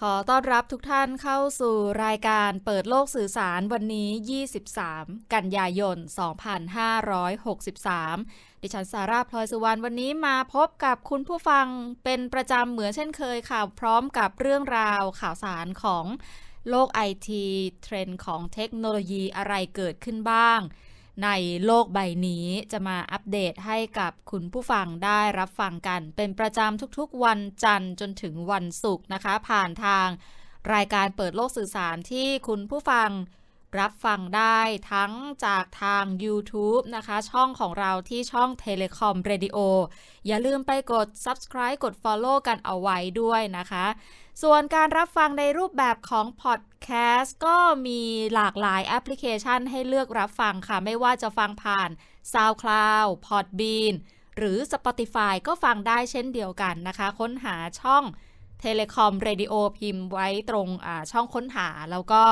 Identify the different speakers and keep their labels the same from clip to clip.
Speaker 1: ขอต้อนรับทุกท่านเข้าสู่รายการเปิดโลกสื่อสารวันนี้ 23 กันยายน 2563 ดิฉันสาราพลอยสุวรรณวันนี้มาพบกับคุณผู้ฟังเป็นประจำเหมือนเช่นเคยค่ะ พร้อมกับเรื่องราวข่าวสารของโลกไอทีเทรนด์ของเทคโนโลยีอะไรเกิดขึ้นบ้าง ในโลกใบนี้จะมาอัปเดตให้กับคุณผู้ฟังได้รับฟังกัน เป็นประจำทุกๆวันจันทร์จนถึงวันศุกร์นะคะ ผ่านทางรายการเปิดโลกสื่อสารที่คุณผู้ฟังรับฟังได้ทั้งจากทาง YouTube นะคะ ช่องของเราที่ช่อง Telecom Radio อย่าลืมไปกด Subscribe กด Follow กันเอาไว้ด้วยนะคะ ส่วนการรับฟังในรูปแบบของพอด แคสต์ก็มีหลากหลายแอปพลิเคชันให้เลือกรับฟังค่ะ ไม่ว่าจะฟังผ่าน SoundCloud Podbean หรือ Spotify ก็ฟังได้เช่นเดียวกันนะคะ ค้นหาช่อง Telecom Radio พิมพ์ไว้ตรงช่องค้นหา แล้วก็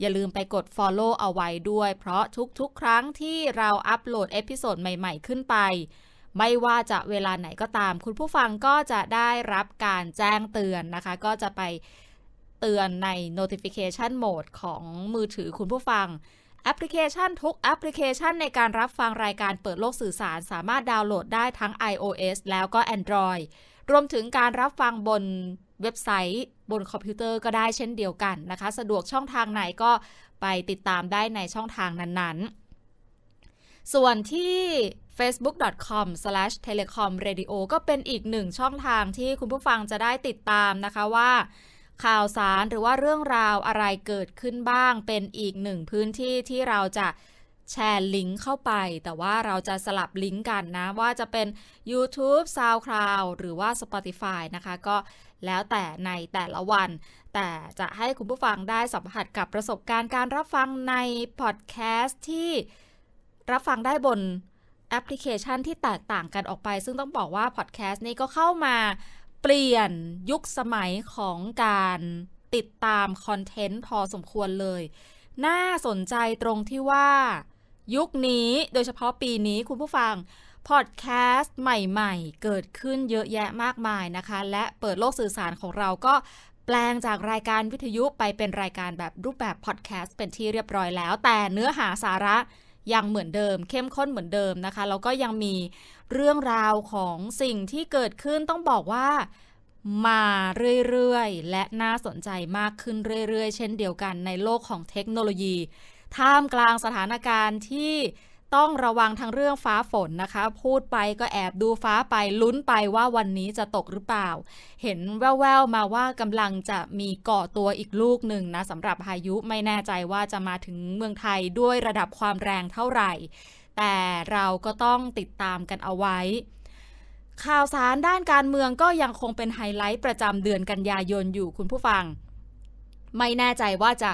Speaker 1: อย่าลืมไปกด Follow เอาไว้ด้วย เพราะทุกๆ ครั้งที่เราอัปโหลดเอพิโซดใหม่ ๆ ขึ้นไป ไม่ว่าจะเวลาไหนก็ตาม คุณผู้ฟังก็จะได้รับการแจ้งเตือนนะคะ ก็จะไป เตือนใน notification mode ของมือถือคุณผู้ฟัง แอปพลิเคชันทุกแอปพลิเคชันในการรับฟังรายการเปิดโลกสื่อสาร สามารถดาวน์โหลดได้ทั้ง iOS แล้วก็ Android รวมถึงการรับฟังบนเว็บไซต์บนคอมพิวเตอร์ก็ได้เช่นเดียวกันนะคะ สะดวกช่องทางไหนก็ไปติดตามได้ในช่องทางนั้นๆ ส่วนที่ facebook.com/telecomradio ก็เป็นอีกหนึ่งช่องทางที่คุณผู้ฟังจะได้ติดตามนะคะว่า ข่าวสารหรือว่าเรื่องราวอะไรเกิดขึ้นบ้าง เป็นอีกหนึ่งพื้นที่ที่เราจะแชร์ลิงก์เข้าไป แต่ว่าเราจะสลับลิงก์กันนะ ว่าจะเป็น YouTube SoundCloud หรือว่า Spotify นะคะ ก็แล้วแต่ในแต่ละวัน แต่จะให้คุณผู้ฟังได้สัมผัสกับประสบการณ์การรับฟังในพอดแคสต์ที่รับฟังได้บนแอปพลิเคชันที่แตกต่างกันออกไป ซึ่งต้องบอกว่าพอดแคสต์นี้ก็เข้ามา เปลี่ยนยุคสมัยของการติดตามคอนเทนต์พอสมควรเลย น่าสนใจตรงที่ว่า ยุคนี้โดยเฉพาะปีนี้คุณผู้ฟังพอดแคสต์ใหม่ๆ เกิดขึ้นเยอะแยะมากมายนะคะ และเปิดโลกสื่อสารของเราก็แปลงจากรายการวิทยุไปเป็นรายการแบบรูปแบบพอดแคสต์เป็นที่เรียบร้อยแล้ว แต่เนื้อหาสาระยังเหมือนเดิม เข้มข้นเหมือนเดิมนะคะ แล้วก็ยังมี เรื่องราวของสิ่งที่เกิดขึ้นต้องบอกว่ามาเรื่อยๆ และน่าสนใจมากขึ้นเรื่อยๆ เช่นเดียวกันในโลกของเทคโนโลยี ท่ามกลางสถานการณ์ที่ต้องระวังทั้งเรื่องฟ้าฝนนะคะ พูดไปก็แอบดูฟ้าไปลุ้นไปว่าวันนี้จะตกหรือเปล่า เห็นแว่วๆมาว่ากำลังจะมีก่อตัวอีกลูกหนึ่งนะสำหรับพายุไม่แน่ใจว่าจะมาถึงเมืองไทยด้วยระดับความแรงเท่าไหร่ แต่เราก็ต้องติดตามกันเอาไว้ ข่าวสารด้านการเมืองก็ยังคงเป็นไฮไลท์ประจำเดือนกันยายนอยู่คุณผู้ฟัง ไม่แน่ใจว่าจะ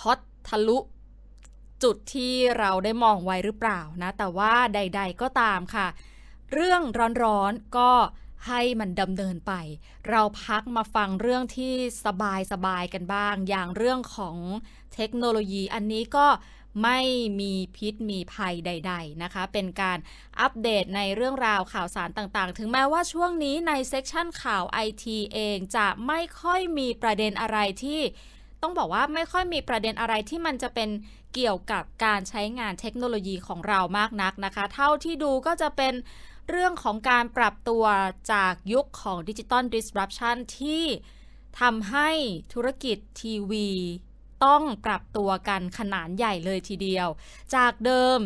Speaker 1: ฮอตทะลุจุดที่เราได้มองไว้หรือเปล่านะ แต่ว่าใด ๆ ก็ตามค่ะ เรื่องร้อนๆก็ให้มันดำเนินไป เราพักมาฟังเรื่องที่สบายๆกันบ้าง อย่างเรื่องของเทคโนโลยีอันนี้ก็ ไม่มีพิษมีภัยใด ๆนะคะ เป็นการอัปเดตในเรื่องราวข่าวสารต่างๆ ถึงแม้ว่าช่วงนี้ในเซกชันข่าวไอทีเองจะไม่ค่อยมีประเด็นอะไรที่ต้องบอกว่าไม่ค่อยมีประเด็นอะไรที่มันจะเป็นเกี่ยวกับการใช้งานเทคโนโลยีของเรามากนักนะคะ เท่าที่ดูก็จะเป็นเรื่องของการปรับตัวจากยุคของดิจิตอล disruption ที่ทำให้ธุรกิจทีวี ต้องปรับตัวกันขนาดใหญ่เลยทีเดียว จากเดิม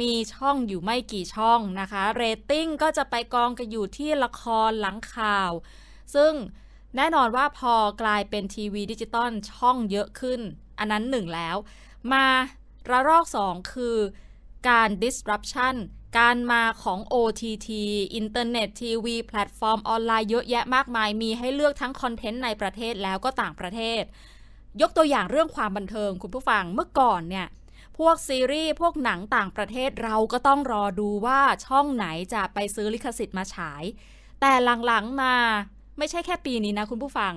Speaker 1: มีช่องอยู่ไม่กี่ช่องนะคะ เรตติ้งก็จะไปกองกันอยู่ที่ละครหลังข่าว ซึ่งแน่นอนว่าพอกลายเป็นทีวีดิจิตอลช่องเยอะขึ้น อันนั้นหนึ่งแล้ว มาระลอกสองคือการ disruption การมาของ OTT อินเทอร์เน็ตทีวีแพลตฟอร์มออนไลน์เยอะแยะมากมาย มีให้เลือกทั้งคอนเทนต์ในประเทศแล้วก็ต่างประเทศ ยกตัวอย่างเรื่องความบันเทิงคุณผู้ฟังเมื่อก่อนเนี่ยพวกซีรีส์พวกหนังต่างประเทศเราก็ต้องรอดูว่าช่องไหนจะไปซื้อลิขสิทธิ์มาฉาย แต่หลังๆมาไม่ใช่แค่ปีนี้นะคุณผู้ฟัง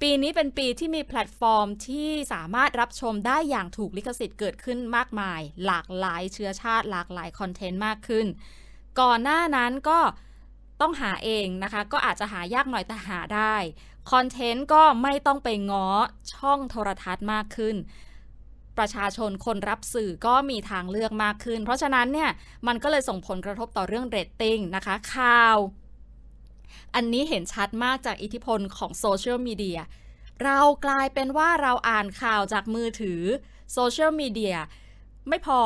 Speaker 1: ปีนี้เป็นปีที่มีแพลตฟอร์มที่สามารถรับชมได้อย่างถูกลิขสิทธิ์เกิดขึ้นมากมาย หลากหลายเชื้อชาติ หลากหลายคอนเทนต์มากขึ้น ก่อนหน้านั้นก็ต้องหาเองนะคะ ก็อาจจะหายากหน่อยแต่หาได้ คอนเทนต์ก็ไม่ต้องไปง้อช่องโทรทัศน์มากขึ้น ประชาชนคนรับสื่อก็มีทางเลือกมากขึ้น เพราะฉะนั้นเนี่ยมันก็เลยส่งผลกระทบต่อเรื่องเรตติ้งนะคะข่าว อันนี้เห็นชัดมากจากอิทธิพลของโซเชียลมีเดียเรากลายเป็นว่าเราอ่านข่าวจากมือถือโซเชียลมีเดียไม่พอ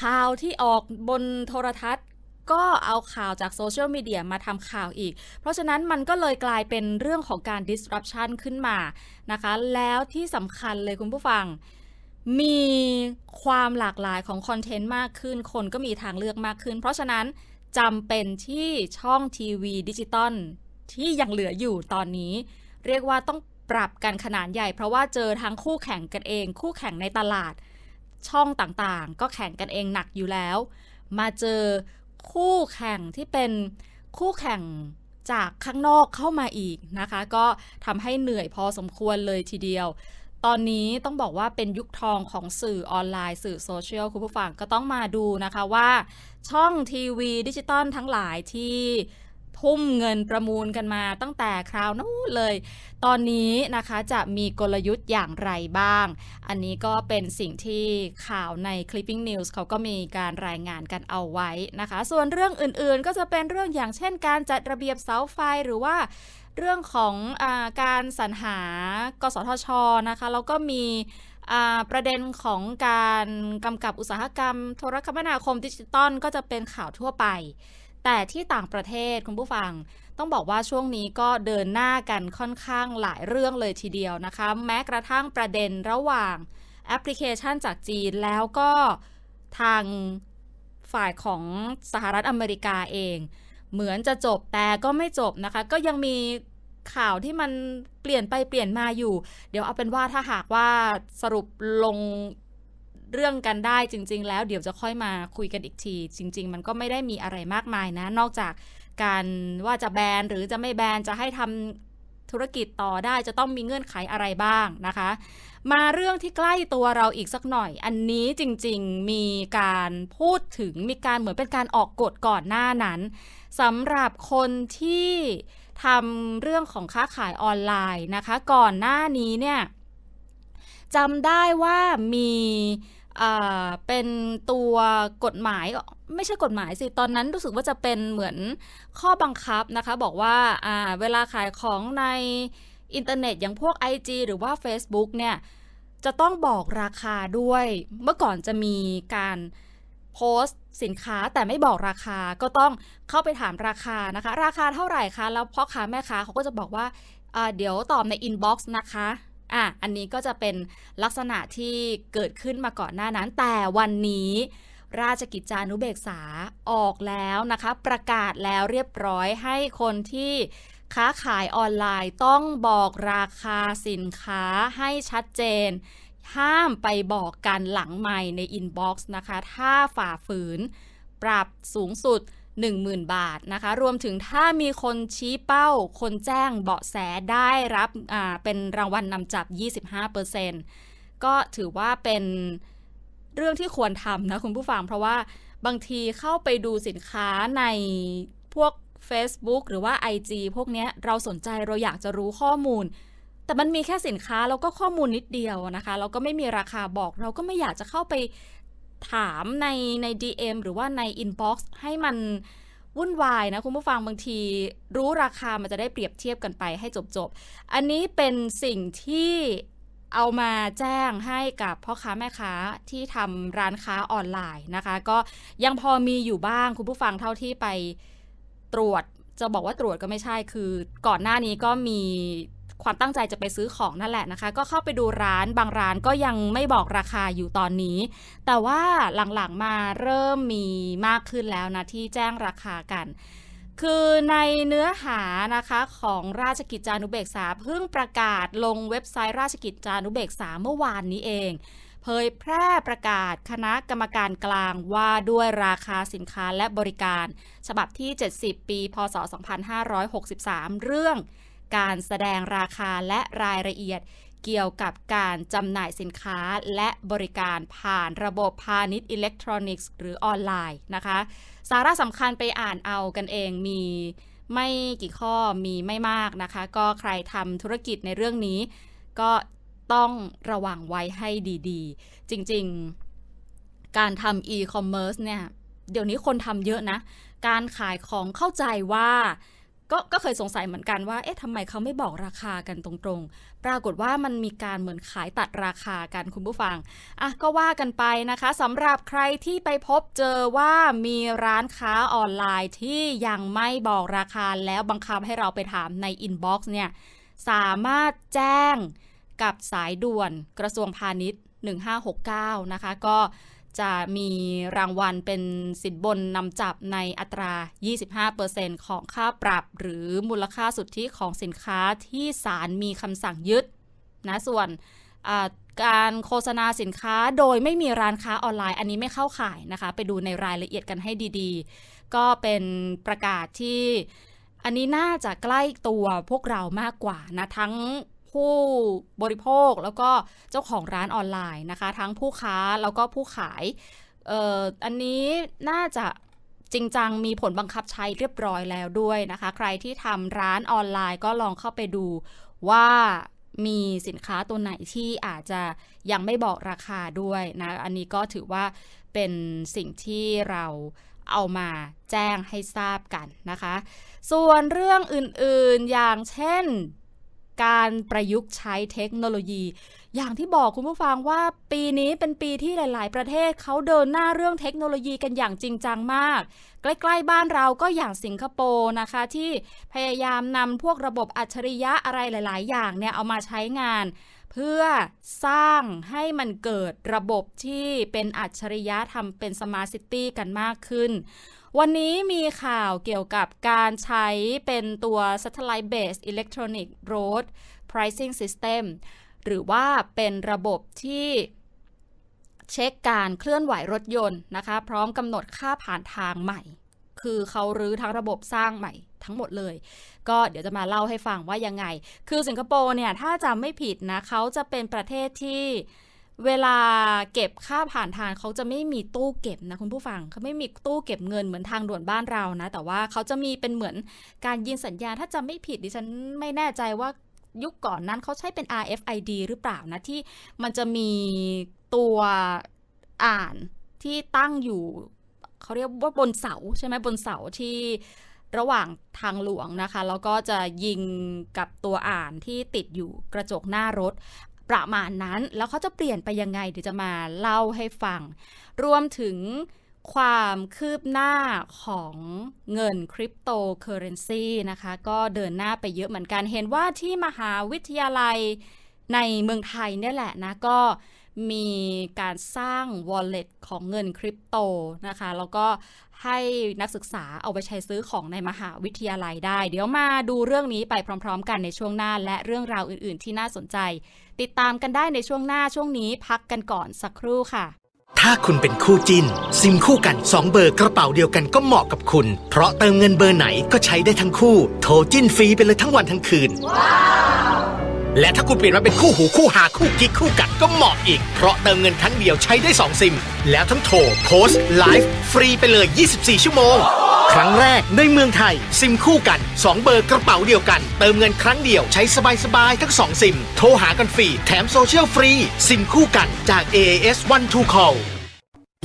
Speaker 1: ข่าวที่ออกบนโทรทัศน์ ก็เอาข่าวจากโซเชียลมีเดียมาทำข่าวอีก เพราะฉะนั้นมันก็เลยกลายเป็นเรื่องของการ disruption ขึ้นมานะคะ แล้วที่สำคัญเลยคุณผู้ฟัง มีความหลากหลายของคอนเทนต์มากขึ้น คนก็มีทางเลือกมากขึ้น เพราะฉะนั้นจำเป็นที่ช่องทีวีดิจิตอลที่ยังเหลืออยู่ตอนนี้ เรียกว่าต้องปรับกันขนาดใหญ่ เพราะว่าเจอทั้งคู่แข่งกันเอง คู่แข่งในตลาดช่องต่างๆ ก็แข่งกันเองหนักอยู่แล้ว มาเจอ คู่แข่งที่เป็นคู่แข่งจากข้างนอกเข้ามาอีกนะคะ ก็ทำให้เหนื่อยพอสมควรเลยทีเดียว ตอนนี้ต้องบอกว่าเป็นยุคทองของสื่อออนไลน์สื่อโซเชียลคุณผู้ฟังก็ต้องมาดูนะคะว่า ช่องทีวีดิจิตอลทั้งหลายที่ ทุ่มเงินประมูลกันมาตั้งแต่คราวนู้นเลย ตอนนี้นะคะจะมีกลยุทธ์อย่างไรบ้าง อันนี้ก็เป็นสิ่งที่ข่าวใน Clipping News เขาก็มีการรายงานกันเอาไว้นะคะ ส่วนเรื่องอื่นๆ ก็จะเป็นเรื่องอย่างเช่น การจัดระเบียบเสาไฟหรือว่าเรื่องของอการสรรหากสทชนะคะแล้วก็มีประเด็นของการกำกับอุตสาหกรรม โทรคมนาคมดิจิตอลก็จะเป็นข่าวทั่วไป แต่ที่ต่างประเทศคุณผู้ฟัง ต้องบอกว่าช่วงนี้ก็เดินหน้ากันค่อนข้างหลายเรื่องเลยทีเดียวนะคะ แม้กระทั่งประเด็นระหว่างแอปพลิเคชันจากจีนแล้วก็ทางฝ่ายของสหรัฐอเมริกาเอง เหมือนจะจบแต่ก็ไม่จบนะคะ ก็ยังมีข่าวที่มันเปลี่ยนไปเปลี่ยนมาอยู่ เดี๋ยวเอาเป็นว่าถ้าหากว่าสรุปลง เรื่องกันได้จริง ๆ แล้วเดี๋ยวจะค่อยมาคุยกันอีกที จริง ๆ มันก็ไม่ได้มีอะไรมากมายนะ นอกจากการว่าจะแบนหรือจะไม่แบนจะให้ทำธุรกิจต่อได้จะต้องมีเงื่อนไขอะไรบ้างนะคะ มาเรื่องที่ใกล้ตัวเราอีกสักหน่อย อันนี้จริง ๆ มีการพูดถึงมีการเหมือนเป็นการออกกฎก่อนหน้านั้นสำหรับคนที่ทำเรื่องของค้าขายออนไลน์นะคะ ก่อนหน้านี้เนี่ยจำได้ว่ามี อ่าเป็นตัวกฎหมายไม่ใช่กฎหมายสิ ตอนนั้นรู้สึกว่าจะเป็นเหมือนข้อบังคับนะคะ บอกว่าอ่าเวลาขายของในอินเทอร์เน็ตอย่างพวก IG หรือว่า Facebook เนี่ย จะต้องบอกราคาด้วย เมื่อก่อนจะมีการโพสต์สินค้าแต่ไม่บอกราคาก็ต้องเข้าไปถามราคานะคะ ราคาเท่าไหร่คะ แล้วพ่อค้าแม่ค้าเขาก็จะบอกว่าอ่าเดี๋ยวตอบในอินบ็อกซ์นะคะ อะอันนี้ก็จะเป็นลักษณะที่เกิดขึ้นมาก่อนหน้านั้น แต่วันนี้ราชกิจจานุเบกษาออกแล้วนะคะ ประกาศแล้วเรียบร้อยให้คนที่ค้าขายออนไลน์ต้องบอกราคาสินค้าให้ชัดเจน ห้ามไปบอกกันหลังไมค์ในอินบ็อกซ์นะคะ ถ้าฝ่าฝืน ปรับสูงสุด 10,000 บาทนะคะ รวมถึงถ้ามีคนชี้เป้า คนแจ้งเบาะแสได้รับเป็นรางวัลนำจับ 25%ก็ถือว่าเป็นเรื่องที่ควรทำนะคุณผู้ฟังเพราะว่าบางทีเข้าไปดูสินค้าในพวก Facebook หรือว่า IG พวกเนี้ยเราสนใจเราอยากจะรู้ข้อมูล แต่มันมีแค่สินค้าแล้วก็ข้อมูลนิดเดียวนะคะเราก็ไม่มีราคาบอกเราก็ไม่อยากจะเข้าไป ถามในใน DM หรือว่าใน Inbox ให้มันวุ่นวายนะ คุณผู้ฟังบางทีรู้ราคามันจะได้เปรียบเทียบกันไปให้จบๆ อันนี้เป็นสิ่งที่เอามาแจ้งให้กับพ่อค้าแม่ค้าที่ทำร้านค้าออนไลน์นะคะ ก็ยังพอมีอยู่บ้างคุณผู้ฟังเท่าที่ไปตรวจจะบอกว่าตรวจก็ไม่ใช่คือ ก่อนหน้านี้ก็มี ความตั้งใจจะไปซื้อของนั่นแหละนะคะ ก็เข้าไปดูร้านบางร้านก็ยังไม่บอกราคาอยู่ตอนนี้ แต่ว่าหลังๆมาเริ่มมีมากขึ้นแล้วนะที่แจ้งราคากัน คือในเนื้อหานะคะของราชกิจจานุเบกษาเพิ่งประกาศลงเว็บไซต์ราชกิจจานุเบกษาเมื่อวานนี้เองเผยแพร่ประกาศคณะกรรมการกลางว่าด้วยราคาสินค้าและบริการ ฉบับที่ 70 ปี พศ 2563 เรื่อง การแสดงราคาและรายละเอียดเกี่ยวกับการจำหน่ายสินค้าและบริการผ่านระบบพาณิชย์อิเล็กทรอนิกส์หรือออนไลน์นะคะ สาระสำคัญไปอ่านเอากันเองมีไม่กี่ข้อมีไม่มากนะคะ ก็ใครทำธุรกิจในเรื่องนี้ ก็ต้องระวังไว้ให้ดีๆ จริงๆ การทำ e-commerce เนี่ย เดี๋ยวนี้คนทำเยอะนะ การขายของเข้าใจว่า ก็ก็เคยสงสัยเหมือนกันว่า เอ๊ะทำไมเขาไม่บอกราคากันตรงๆ ปรากฏว่ามันมีการเหมือนขายตัดราคากันคุณผู้ฟัง อะ ก็ว่ากันไปนะคะสำหรับใครที่ไปพบเจอว่ามีร้านค้าออนไลน์ที่ยังไม่บอกราคาแล้วบังคับให้เราไปถามในอินบ็อกซ์เนี่ย สามารถแจ้งกับสายด่วนกระทรวงพาณิชย์ 1569 นะคะ ก็ จะมีรางวัลเป็นสินบนนำจับในอัตรา 25%ของค่าปรับ หรือมูลค่าสุทธิของสินค้าที่ศาลมีคำสั่งยึดนะส่วนการโฆษณาสินค้าโดยไม่มีร้านค้าออนไลน์ อันนี้ไม่เข้าข่ายนะคะ ไปดูในรายละเอียดกันให้ดีๆ ก็เป็นประกาศที่อันนี้น่าจะใกล้ตัวพวกเรามากกว่านะทั้ง ผู้บริโภคแล้วก็เจ้าของร้านออนไลน์นะคะ ทั้งผู้ค้าแล้วก็ผู้ขายเอ่ออันนี้น่าจะจริงจังมีผลบังคับใช้เรียบร้อยแล้วด้วยนะคะ ใครที่ทำร้านออนไลน์ก็ลองเข้าไปดูว่ามีสินค้าตัวไหนที่อาจจะยังไม่บอกราคาด้วยนะ อันนี้ก็ถือว่าเป็นสิ่งที่เราเอามาแจ้งให้ทราบกันนะคะ ส่วนเรื่องอื่นๆอย่างเช่น การประยุกต์ใช้เทคโนโลยี อย่างที่บอกคุณผู้ฟังว่าปีนี้เป็นปีที่หลาย ๆ ประเทศเขาเดินหน้าเรื่องเทคโนโลยีกันอย่างจริงจังมาก ใกล้ ๆ บ้านเราก็อย่างสิงคโปร์นะคะ ที่พยายามนำพวกระบบอัจฉริยะอะไรหลาย ๆ อย่างเนี่ยเอามาใช้งานเพื่อสร้างให้มันเกิดระบบที่เป็นอัจฉริยะทำเป็นสมาร์ทซิตี้กันมากขึ้น วันนี้มีข่าวเกี่ยวกับการใช้เป็นตัว Satellite Based Electronic Road Pricing System หรือว่าเป็นระบบที่เช็คการเคลื่อนไหวรถยนต์นะคะ พร้อมกำหนดค่าผ่านทางใหม่ คือเขารื้อทั้งระบบสร้างใหม่ทั้งหมดเลย ก็เดี๋ยวจะมาเล่าให้ฟังว่ายังไง คือสิงคโปร์เนี่ย ถ้าจำไม่ผิดนะเขาจะเป็นประเทศที่ เวลาเก็บค่าผ่านทางเขาจะไม่มีตู้เก็บนะคุณผู้ฟังเขาไม่มีตู้เก็บเงินเหมือนทางด่วนบ้านเรานะ แต่ว่าเขาจะมีเป็นเหมือนการยินสัญญาณถ้าจำไม่ผิดดิฉันไม่แน่ใจว่ายุคก่อนนั้นเขาใช้เป็น RFID หรือเปล่านะที่มันจะมีตัวอ่านที่ตั้งอยู่เขาเรียกว่าบนเสาใช่ไหมบนเสาที่ระหว่างทางหลวงนะคะ แล้วก็จะยิงกับตัวอ่านที่ติดอยู่กระจกหน้ารถ ประมาณนั้น แล้วเขาจะเปลี่ยนไปยังไงเดี๋ยวจะมาเล่าให้ฟัง รวมถึงความคืบหน้าของเงินคริปโตเคอเรนซีนะคะ ก็เดินหน้าไปเยอะเหมือนกัน เห็นว่าที่มหาวิทยาลัยในเมืองไทยเนี่ยแหละนะ ก็มีการสร้าง wallet ของเงินคริปโตนะคะ แล้วก็ ให้นักศึกษาเอาไปใช้ซื้อของในมหาวิทยาลัยได้ เดี๋ยวมาดูเรื่องนี้ไปพร้อม ๆ กันในช่วงหน้า และเรื่องราวอื่น ๆ ที่น่าสนใจ ติดตามกันได้ในช่วงหน้าช่วงนี้พักกันก่อนสักครู่ค่ะ
Speaker 2: ถ้าคุณเป็นคู่จินซิมคู่กัน 2 เบอร์กระเป๋าเดียวกันก็เหมาะกับคุณ เพราะเติมเงินเบอร์ไหนก็ใช้ได้ทั้งคู่ โทรจิ้นฟรีไปเลยทั้งวันทั้งคืน และถ้าคุณเปลี่ยนมาเป็นคู่หูคู่หาคู่กิ๊กคู่กัดก็เหมาะอีก เพราะเติมเงินครั้งเดียวใช้ได้ 2 ซิม แล้วทั้งโทรโพสต์ไลฟ์ฟรีไปเลย 24 ชั่วโมง ครั้งแรกในเมืองไทย ซิมคู่กัน 2 เบอร์กระเป๋าเดียวกัน เติมเงินครั้งเดียวใช้สบายๆทั้ง 2 ซิม โทรหากันฟรีแถมโซเชียลฟรี ซิมคู่กันจาก AAS One Two Call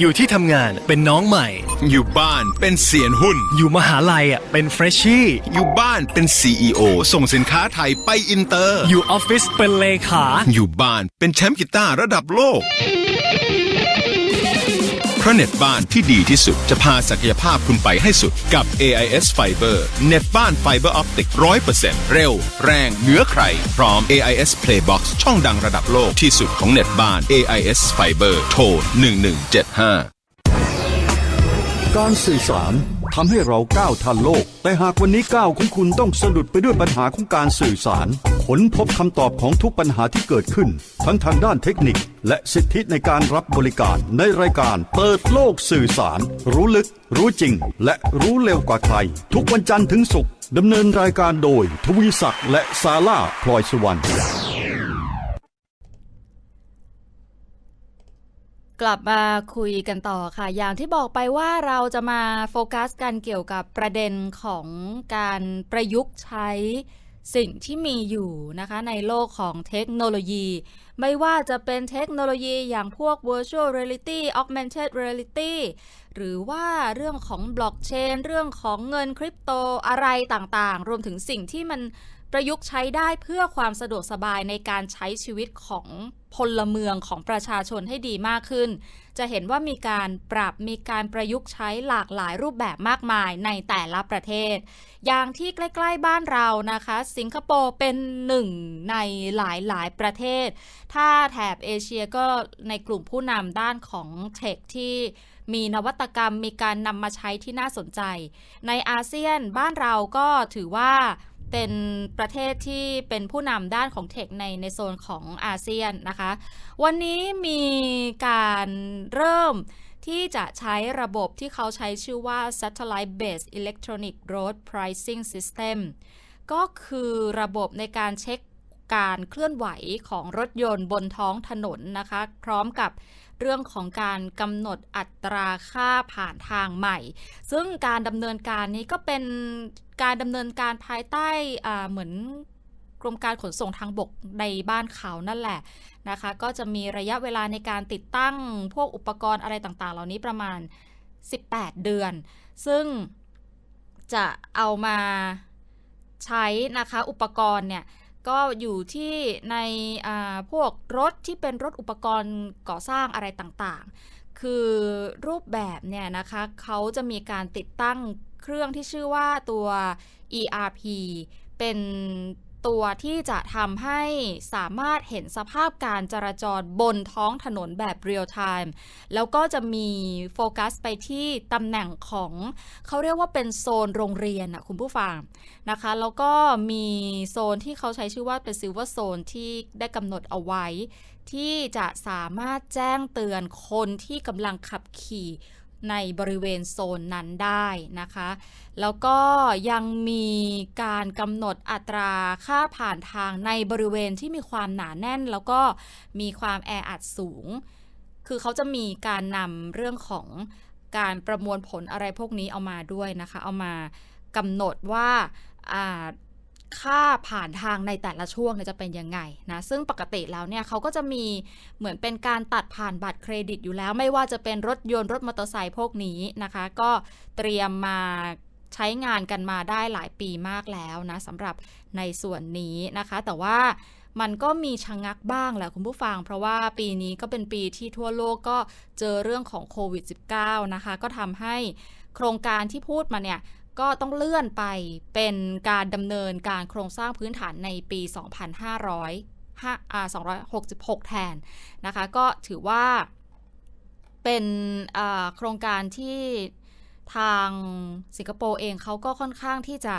Speaker 3: อยู่ที่ทำงานเป็นน้องใหม่
Speaker 4: อยู่บ้านเป็นเสียนหุ้น
Speaker 3: อยู่มหาลัยอะเป็นเฟรชชี่
Speaker 4: อยู่บ้านเป็น CEO ส่งสินค้าไทยไปอินเตอร์
Speaker 3: อยู่ออฟฟิศเป็นเลขา
Speaker 4: อยู่บ้านเป็นแชมป์กีตาร์ระดับโลกเพราะเน็ตบ้านที่ดีที่สุดจะพาศักยภาพคุณไปให้สุดกับ AIS Fiber เน็ตบ้านไฟเบอร์ออปติก100%เร็ว แรงเหนือใคร พร้อม AIS Playbox ช่องดังระดับโลกที่สุดของเน็ตบ้าน AIS Fiber โทร 1175
Speaker 5: การสื่อสารทำให้เราก้าวทันโลก แต่หากวันนี้ก้าวของคุณต้องสะดุดไปด้วยปัญหาของการสื่อสาร ค้นพบคำตอบของทุกปัญหาที่เกิดขึ้น ทั้งทางด้านเทคนิค และสิทธิในการรับบริการในรายการเปิดโลกสื่อสาร รู้ลึก รู้จริง และรู้เร็วกว่าใคร ทุกวันจันทร์ถึงศุกร์ดำเนินรายการโดย ทวีศักดิ์และซาร่าพลอยสุวรรณ
Speaker 1: กลับมาคุยกันต่อค่ะ อย่างที่บอกไปว่าเราจะมาโฟกัสกันเกี่ยวกับประเด็นของการประยุกต์ใช้ สิ่งที่มีอยู่นะคะในโลกของเทคโนโลยี ไม่ว่าจะเป็นเทคโนโลยีอย่างพวก virtual reality augmented reality หรือว่าเรื่องของบล็อกเชนเรื่องของเงินคริปโตอะไรต่างๆ รวมถึงสิ่งที่มัน ประยุกต์ใช้ได้เพื่อความสะดวกสบายในการใช้ชีวิตของพลเมืองของประชาชนให้ดีมากขึ้น จะเห็นว่ามีการปรับมีการประยุกต์ใช้หลากหลายรูปแบบมากมายในแต่ละประเทศ อย่างที่ใกล้ ๆ บ้านเรานะคะ สิงคโปร์เป็นหนึ่งในหลายๆประเทศ ถ้าแถบเอเชียก็ในกลุ่มผู้นำด้านของเทคที่มีนวัตกรรมมีการนำมาใช้ที่น่าสนใจ ในอาเซียนบ้านเราก็ถือว่า เป็นประเทศที่เป็นผู้นำด้านของเทคในในโซนของอาเซียนนะคะ วันนี้มีการเริ่มที่จะใช้ระบบที่เขาใช้ชื่อว่า Satellite Based Electronic Road Pricing System ก็คือระบบในการเช็ค การเคลื่อนไหวของรถยนต์บนท้องถนนนะคะ พร้อมกับเรื่องของการกำหนดอัตราค่าผ่านทางใหม่ ซึ่งการดำเนินการนี้ก็เป็นการดำเนินการภายใต้เหมือนกรมการขนส่งทางบกในบ้านเขานั่นแหละนะคะ ก็จะมีระยะเวลาในการติดตั้งพวกอุปกรณ์อะไรต่างๆ เหล่านี้ประมาณ 18 เดือน ซึ่งจะเอามาใช้นะคะอุปกรณ์เนี่ย ก็อยู่ที่ในพวกรถที่เป็นรถอุปกรณ์ก่อสร้างอะไรต่างๆ คือรูปแบบเนี่ยนะคะเขาจะมีการติดตั้งเครื่องที่ชื่อว่าตัว ERP เป็น ตัวที่จะทำให้สามารถเห็นสภาพการจราจรบนท้องถนนแบบเรียลไทม์แล้วก็จะมีโฟกัสไปที่ตำแหน่งของเขาเรียกว่าเป็นโซนโรงเรียนนะคุณผู้ฟังนะคะ แล้วก็มีโซนที่เขาใช้ชื่อว่าเป็นซิลเวอร์โซนที่ได้กำหนดเอาไว้ ที่จะสามารถแจ้งเตือนคนที่กำลังขับขี่ ในบริเวณโซนนั้นได้นะคะ แล้วก็ยังมีการกำหนดอัตราค่าผ่านทางในบริเวณที่มีความหนาแน่น แล้วก็มีความแออัดสูง คือเขาจะมีการนำเรื่องของการประมวลผลอะไรพวกนี้เอามาด้วยนะคะ เอามากำหนดว่าา ค่าผ่านทางในแต่ละช่วงเนี่ยจะเป็นยังไงนะซึ่งปกติแล้วเนี่ยเขาก็จะมีเหมือนเป็นการตัดผ่านบัตรเครดิตอยู่แล้ว ไม่ว่าจะเป็นรถยนต์รถมอเตอร์ไซค์พวกนี้นะคะ ก็เตรียมมาใช้งานกันมาได้หลายปีมากแล้วนะสำหรับในส่วนนี้นะคะ แต่ว่ามันก็มีชะงักบ้างแหละคุณผู้ฟัง เพราะว่าปีนี้ก็เป็นปีที่ทั่วโลกก็เจอเรื่องของโควิด -19 นะคะ ก็ทำให้โครงการที่พูดมาเนี่ย ก็ต้องเลื่อนไปเป็นการดำเนินการโครงสร้างพื้นฐานในปี5อ่า266 แทนนะคะ ก็ถือว่าเป็นโครงการที่ทางสิงคโปร์เองเขาก็ค่อนข้างที่จะ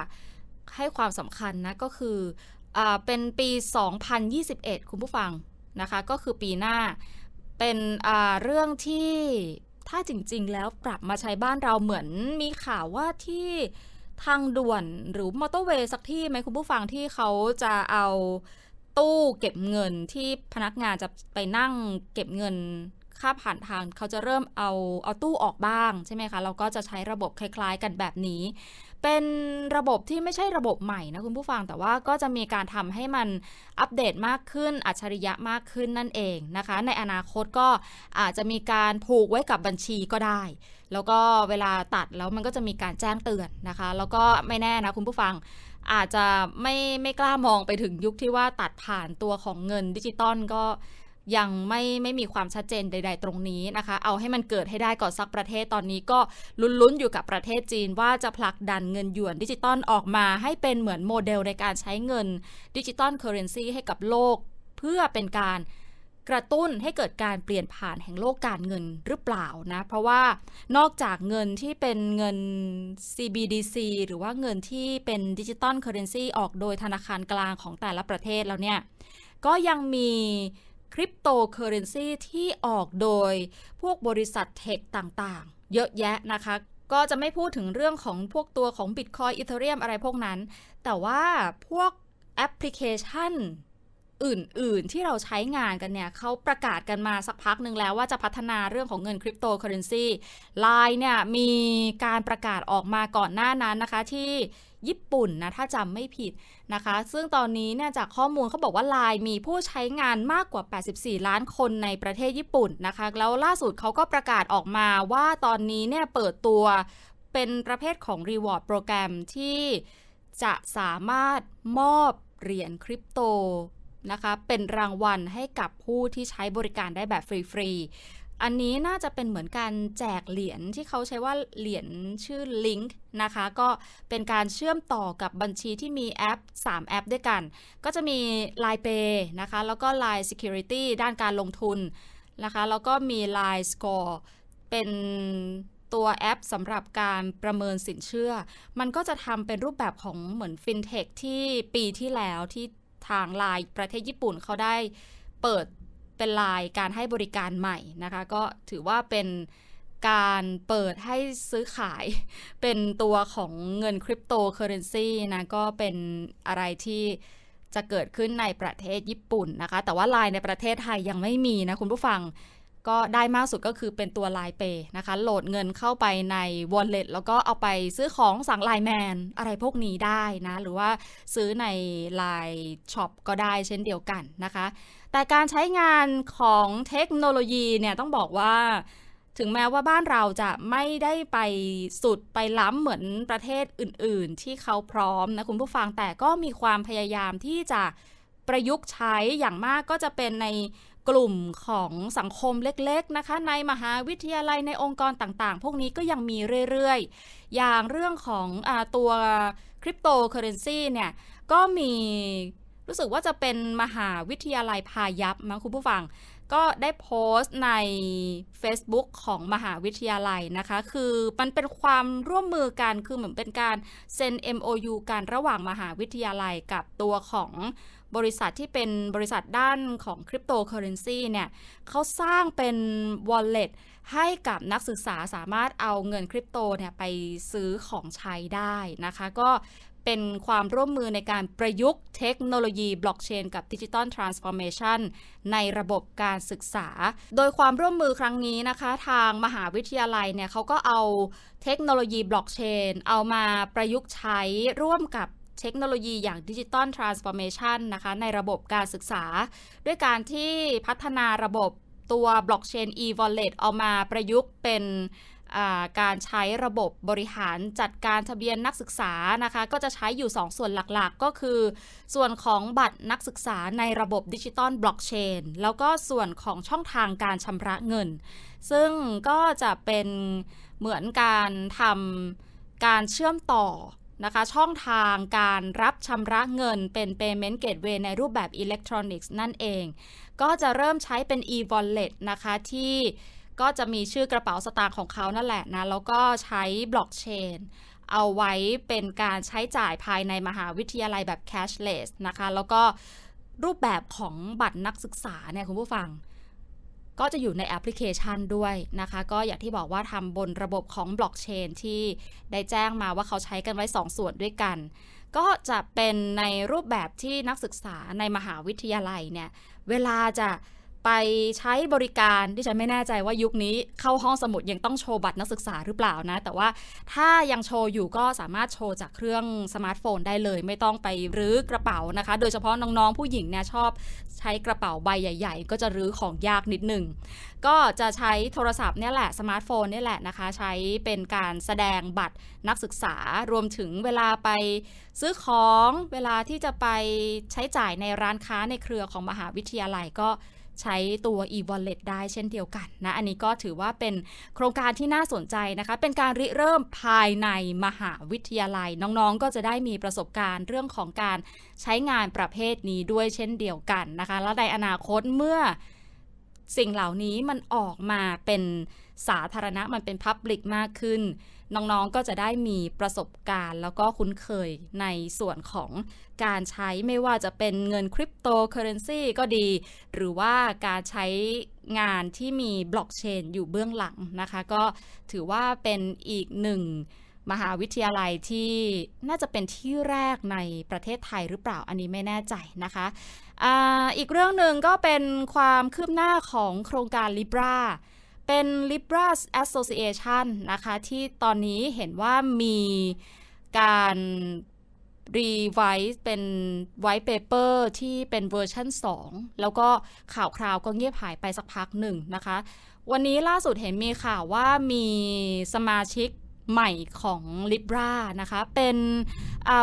Speaker 1: ให้ความสำคัญนะ ก็คืออเป็นปี 2021 คุณผู้ฟังนะคะ ก็คือปีหน้าเป็นเรื่องที่ ถ้าจริง ๆ แล้วปรับมาใช้บ้านเราเหมือนมีข่าวว่าที่ทางด่วนหรือมอเตอร์เวย์สักที่ไหมคุณผู้ฟังที่เขาจะเอาตู้เก็บเงินที่พนักงานจะไปนั่งเก็บเงินค่าผ่านทางเขาจะเริ่มเอาเอาตู้ออกบ้างใช่ไหมคะ เราก็จะใช้ระบบคล้าย ๆ กันแบบนี้ เป็นระบบที่ไม่ใช่ระบบใหม่นะคุณผู้ฟังแต่ว่าก็จะมีการทำให้มันอัปเดตมากขึ้น อัจฉริยะมากขึ้นนั่นเองนะคะ ในอนาคตก็อาจจะมีการผูกไว้กับบัญชีก็ได้ แล้วก็เวลาตัดแล้วมันก็จะมีการแจ้งเตือนนะคะ แล้วก็ไม่แน่นะคุณผู้ฟังอาจจะไม่ไม่กล้ามองไปถึงยุคที่ว่าตัดผ่านตัวของเงินดิจิตอลก็ ยังไม่ไม่มีความชัดเจนใด ๆ ตรงนี้นะคะ เอาให้มันเกิดให้ได้ก่อนสักประเทศตอนนี้ก็ลุ้นๆอยู่กับประเทศจีนว่าจะผลักดันเงินหยวนดิจิตอลออกมา ให้เป็นเหมือนโมเดลในการใช้เงินดิจิตอลเคอร์เรนซีให้กับโลก เพื่อเป็นการกระตุ้นให้เกิดการเปลี่ยนผ่านแห่งโลกการเงินหรือเปล่านะ เพราะว่านอกจากเงินที่เป็นเงิน CBDC หรือว่าเงินที่เป็นดิจิตอลเคอร์เรนซีออกโดยธนาคารกลางของแต่ละประเทศแล้วเนี่ย ก็ยังมี ริปโตเคอเรนซีที่ออกโดยพวกบริษัทเทคต่างๆ เยอะแยะนะคะ ก็จะไม่พูดถึงเรื่องของพวกตัวของ Bitcoin Ethereum อะไรพวกนั้น แต่ว่าพวกแอปพลิเคชันอื่น ๆ ที่เราใช้งานกันเนี่ยเขาประกาศกันมาสักพักหนึ่งแล้วว่าจะพัฒนาเรื่องของเงินคริปโตเคอเรนซีไลน์เนี่ยมีการประกาศออกมาก่อนหน้านั้นนะคะที่ ญี่ปุ่นนะถ้าจำไม่ผิดนะคะ ซึ่งตอนนี้เนี่ยจากข้อมูลเขาบอกว่าไลน์มีผู้ใช้งานมากกว่า 84 ล้านคนในประเทศญี่ปุ่นนะคะ แล้วล่าสุดเขาก็ประกาศออกมาว่าตอนนี้เนี่ยเปิดตัวเป็นประเภทของ Reward โปรแกรมที่จะสามารถมอบเหรียญคริปโตนะคะเป็นรางวัลให้กับผู้ที่ใช้บริการได้แบบฟรีๆ อันนี้น่าจะเป็นเหมือนการแจกเหรียญที่เขาใช้ว่าเหรียญชื่อ Link นะคะ ก็เป็นการเชื่อมต่อกับบัญชีที่มีแอป 3 แอปด้วยกัน ก็จะมี Line Pay นะคะ แล้วก็ Line Security ด้านการลงทุนนะคะ แล้วก็มี Line Score เป็นตัวแอปสำหรับการประเมินสินเชื่อ มันก็จะทำเป็นรูปแบบของเหมือนฟินเทคที่ปีที่แล้วที่ทางไลน์ประเทศญี่ปุ่นเขาได้เปิด เป็นไลน์การให้บริการใหม่นะคะก็ถือว่าเป็นการเปิดให้ซื้อขายเป็นตัวของเงินคริปโตเคอเรนซีนะก็เป็นอะไรที่จะเกิดขึ้นในประเทศญี่ปุ่นนะคะ แต่ว่าไลน์ในประเทศไทยยังไม่มีนะคุณผู้ฟังก็ได้มากสุดก็คือเป็นตัว Line Pay นะคะ โหลดเงินเข้าไปใน Wallet แล้วก็เอาไปซื้อของสั่ง Line Man อะไรพวกนี้ได้นะ หรือว่าซื้อใน Line Shop ก็ได้เช่นเดียวกันนะคะ แต่การใช้งานของเทคโนโลยีเนี่ยต้องบอกว่าถึงแม้ว่าบ้านเราจะไม่ได้ไปสุดไปล้ำเหมือนประเทศอื่น ๆ ที่เขาพร้อมนะคุณผู้ฟังแต่ก็มีความพยายามที่จะประยุกต์ใช้อย่างมากก็จะเป็นในกลุ่มของสังคมเล็ก ๆ นะคะ ในมหาวิทยาลัยในองค์กรต่างๆ พวกนี้ก็ยังมีเรื่อย ๆ อย่างเรื่องของอตัวคริปโตเคอเรนซีเนี่ยก็มี รู้สึกว่าจะเป็นมหาวิทยาลัยพายัพมั้งคุณผู้ฟัง ก็ได้โพสต์ใน Facebook ของมหาวิทยาลัยนะคะ คือมันเป็นความร่วมมือกัน คือเหมือนเป็นการเซ็น MOU กันระหว่างมหาวิทยาลัยกับตัวของบริษัทที่เป็นบริษัทด้านของคริปโตเคอเรนซีเนี่ยเขาสร้างเป็น wallet ให้กับนักศึกษาสามารถเอาเงินคริปโตเนี่ยไปซื้อของใช้ได้นะคะ ก็ เป็นความร่วมมือในการประยุกต์เทคโนโลยีบล็อกเชนกับดิจิตอลทรานส์ฟอร์เมชันในระบบการศึกษา โดยความร่วมมือครั้งนี้นะคะ ทางมหาวิทยาลัยเนี่ยเขาก็เอาเทคโนโลยีบล็อกเชนเอามาประยุกต์ใช้ร่วมกับเทคโนโลยีอย่างดิจิตอลทรานส์ฟอร์เมชันนะคะ ในระบบการศึกษา ด้วยการที่พัฒนาระบบตัวบล็อกเชน e-wallet เอามาประยุกต์เป็น การใช้ระบบบริหารจัดการทะเบียนนักศึกษานะคะ ก็จะใช้อยู่ 2 ส่วนหลักๆ ก็คือ ส่วนของบัตรนักศึกษาในระบบดิจิตอลบล็อกเชนแล้วก็ส่วนของช่องทางการชำระเงิน ซึ่งก็จะเป็นเหมือนการทำการเชื่อมต่อนะคะ ช่องทางการรับชำระเงินเป็น Payment Gateway ในรูปแบบอิเล็กทรอนิกส์นั่นเอง ก็จะเริ่มใช้เป็น e-wallet นะคะที่ ก็จะมีชื่อกระเป๋าสตางค์ของเขานั่นแหละนะ แล้วก็ใช้บล็อกเชนเอาไว้เป็นการใช้จ่ายภายในมหาวิทยาลัยแบบ cashless นะคะ แล้วก็รูปแบบของบัตรนักศึกษาเนี่ยคุณผู้ฟัง ก็จะอยู่ในแอปพลิเคชันด้วยนะคะ ก็อย่างที่บอกว่าทำบนระบบของบล็อกเชนที่ได้แจ้งมาว่าเขาใช้กันไว้ 2ส่วนด้วยกัน ก็จะเป็นในรูปแบบที่นักศึกษาในมหาวิทยาลัยเนี่ย เวลาจะ ไปใช้บริการที่ฉันไม่แน่ใจว่ายุคนี้เข้าห้องสมุดยังต้องโชว์บัตรนักศึกษาหรือเปล่านะ แต่ว่าถ้ายังโชว์อยู่ก็สามารถโชว์จากเครื่องสมาร์ทโฟนได้เลย ไม่ต้องไปรื้อกระเป๋านะคะ โดยเฉพาะน้องๆผู้หญิงเนี่ยชอบใช้กระเป๋าใบใหญ่ ๆ ก็จะรื้อของยากนิดหนึ่งก็จะใช้โทรศัพท์เนี่ยแหละสมาร์ทโฟนเนี่ยแหละนะคะ ใช้เป็นการแสดงบัตรนักศึกษารวมถึงเวลาไปซื้อของเวลาที่จะไปใช้จ่ายในร้านค้าในเครือของมหาวิทยาลัยก็ ใช้ตัว e-wallet ได้เช่นเดียวกันนะ อันนี้ก็ถือว่าเป็นโครงการที่น่าสนใจนะคะ เป็นการริเริ่มภายในมหาวิทยาลัย น้องๆ ก็จะได้มีประสบการณ์เรื่องของการใช้งานประเภทนี้ด้วยเช่นเดียวกันนะคะ แล้วในอนาคตเมื่อ สิ่งเหล่านี้มันออกมาเป็นสาธารณะมันเป็นพับลิกมากขึ้น น้องๆก็จะได้มีประสบการณ์แล้วก็คุ้นเคยในส่วนของการใช้ไม่ว่าจะเป็นเงินคริปโตเคอเรนซีก็ดี หรือว่าการใช้งานที่มีบล็อกเชนอยู่เบื้องหลังนะคะ ก็ถือว่าเป็นอีกหนึ่ง มหาวิทยาลัยที่น่าจะเป็นที่แรกในประเทศไทยหรือเปล่าอันนี้ไม่แน่ใจนะคะออีกเรื่องหนึ่งก็เป็นความคืบหน้าของโครงการ Libra เป็น Libra Association นะคะ ที่ตอนนี้เห็นว่ามีการรีไวซ์เป็น white paper ที่เป็นเวอร์ชัน2 แล้วก็ข่าวคราวก็เงียบหายไปสักพักหนึ่งนะคะ วันนี้ล่าสุดเห็นมีข่าวว่ามีสมาชิก ใหม่ของ Libra นะคะ เป็น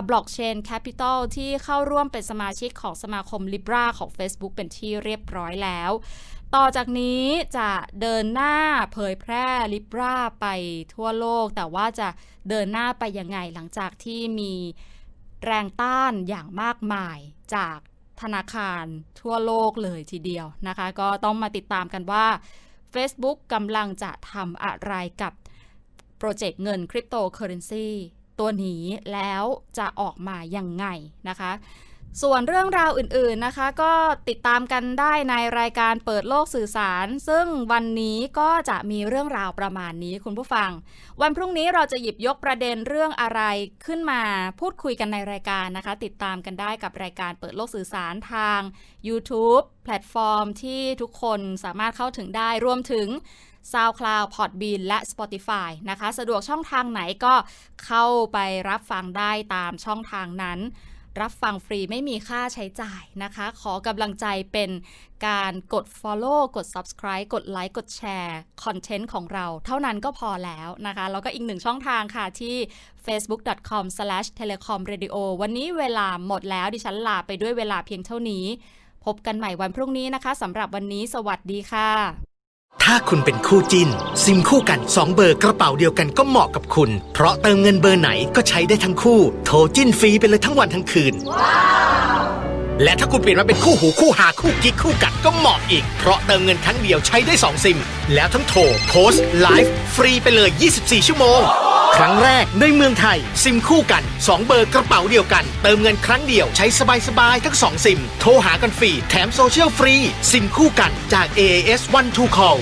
Speaker 1: บล็อกเชนแคปิตอลที่เข้าร่วมเป็นสมาชิกของสมาคม Libra ของ Facebook เป็นที่เรียบร้อยแล้ว ต่อจากนี้จะเดินหน้าเผยแพร่ Libra ไปทั่วโลก แต่ว่าจะเดินหน้าไปยังไงหลังจากที่มีแรงต้านอย่างมากมายจากธนาคารทั่วโลกเลยทีเดียวนะคะ ก็ต้องมาติดตามกันว่า Facebook กำลังจะทำอะไรกับ โปรเจกต์เงินคริปโตเคอเรนซีตัวนี้แล้วจะออกมายังไงนะคะ ส่วนเรื่องราวอื่นๆนะคะ ก็ติดตามกันได้ในรายการเปิดโลกสื่อสาร ซึ่งวันนี้ก็จะมีเรื่องราวประมาณนี้คุณผู้ฟัง วันพรุ่งนี้เราจะหยิบยกประเด็นเรื่องอะไรขึ้นมาพูดคุยกันในรายการนะคะ ติดตามกันได้กับรายการเปิดโลกสื่อสารทาง YouTube แพลตฟอร์มที่ทุกคนสามารถเข้าถึงได้รวมถึง SoundCloud Podbean และ Spotify นะคะ สะดวกช่องทางไหนก็เข้าไปรับฟังได้ตามช่องทางนั้น รับฟังฟรีไม่มีค่าใช้จ่ายนะคะ ขอกำลังใจเป็นการกด Follow กด Subscribe กดไลค์กดแชร์คอนเทนต์ของเรา เท่านั้นก็พอแล้วนะคะ แล้วก็อีกหนึ่งช่องทางค่ะที่ facebook.com/telecomradio วันนี้เวลาหมดแล้วดิฉันลาไปด้วยเวลาเพียงเท่านี้ พบกันใหม่วันพรุ่งนี้นะคะสำหรับวันนี้สวัสดีค่ะ
Speaker 2: ถ้าคุณเป็นคู่จินซิมคู่กัน 2 เบอร์กระเป๋าเดียวกันก็เหมาะกับคุณ เพราะเติมเงินเบอร์ไหนก็ใช้ได้ทั้งคู่ โทรจิ้นฟรีไปเลยทั้งวันทั้งคืน และถ้าคุณเปลี่ยนมาเป็นคู่หูคู่หาคู่กิ๊กคู่กัดก็เหมาะอีก เพราะเติมเงินครั้งเดียวใช้ได้ 2 ซิม แล้วทั้งโทรโพสต์ไลฟ์ฟรีไปเลย 24 ชั่วโมง ครั้งแรกในเมืองไทย ซิมคู่กัน 2 เบอร์กระเป๋าเดียวกัน เติมเงินครั้งเดียวใช้สบายๆทั้ง 2 ซิม โทรหากันฟรีแถมโซเชียลฟรี ซิมคู่กันจาก AAS One Two Call